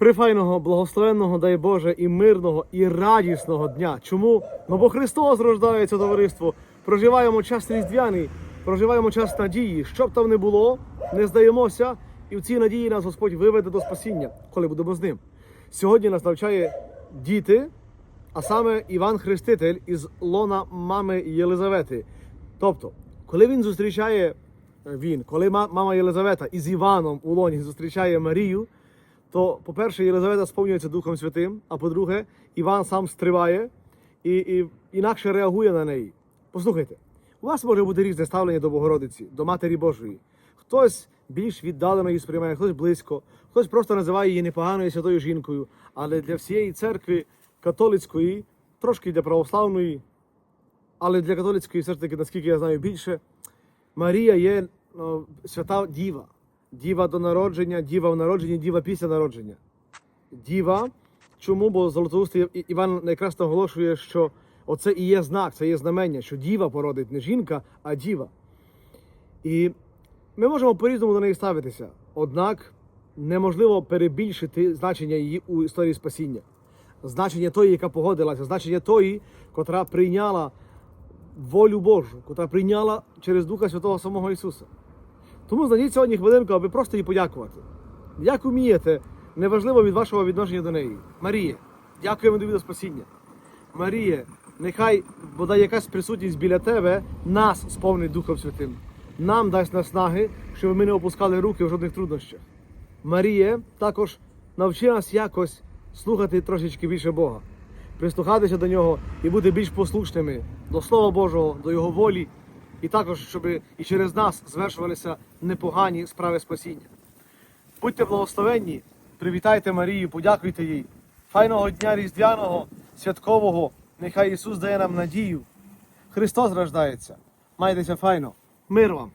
Прифайного, благословенного, дай Боже, і мирного, і радісного дня. Чому? Ну бо Христос рождається товариство. Проживаємо час різдвяний, проживаємо час надії. Що б там не було, не здаємося, і в цій надії нас Господь виведе до спасіння, коли будемо з ним. Сьогодні нас навчає діти, а саме Іван Хреститель із лона мами Єлизавети. Тобто, коли він зустрічає е, він, коли мама Єлизавета із Іваном у лоні зустрічає Марію, то, по-перше, Єлизавета сповнюється Духом Святим, а по-друге, Іван сам стриває і, і інакше реагує на неї. Послухайте, у вас може бути різне ставлення до Богородиці, до Матері Божої. Хтось більш віддалено її сприймає, хтось близько, хтось просто називає її непоганою святою жінкою. Але для всієї церкви католицької, трошки для православної, але для католицької, все ж таки, наскільки я знаю більше, Марія є ну, свята діва. Діва до народження, діва в народженні, діва після народження. Діва. Чому? Бо Золотоустий Іван якраз наголошує, що оце і є знак, це є знамення, що діва породить не жінка, а діва. І ми можемо по-різному до неї ставитися. Однак неможливо перебільшити значення її у історії спасіння. Значення тої, яка погодилася, значення тої, котра прийняла волю Божу, котра прийняла через Духа Святого самого Ісуса. Тому знайдіть сьогодні хвилинку, аби просто їй подякувати. Як умієте, неважливо від вашого відношення до неї. Маріє, дякуємо тобі за спасіння. Маріє, нехай бодай якась присутність біля тебе нас сповнить Духом Святим. Нам дасть наснаги, щоб ми не опускали руки в жодних труднощах. Маріє, також навчи нас якось слухати трошечки більше Бога, прислухатися до нього і бути більш послушними до Слова Божого, до Його волі, і також, щоб і через нас звершувалися непогані справи спасіння. Будьте благословенні, привітайте Марію, подякуйте їй. Файного дня Різдвяного, святкового, нехай Ісус дає нам надію. Христос рождається. Майтеся файно. Мир вам!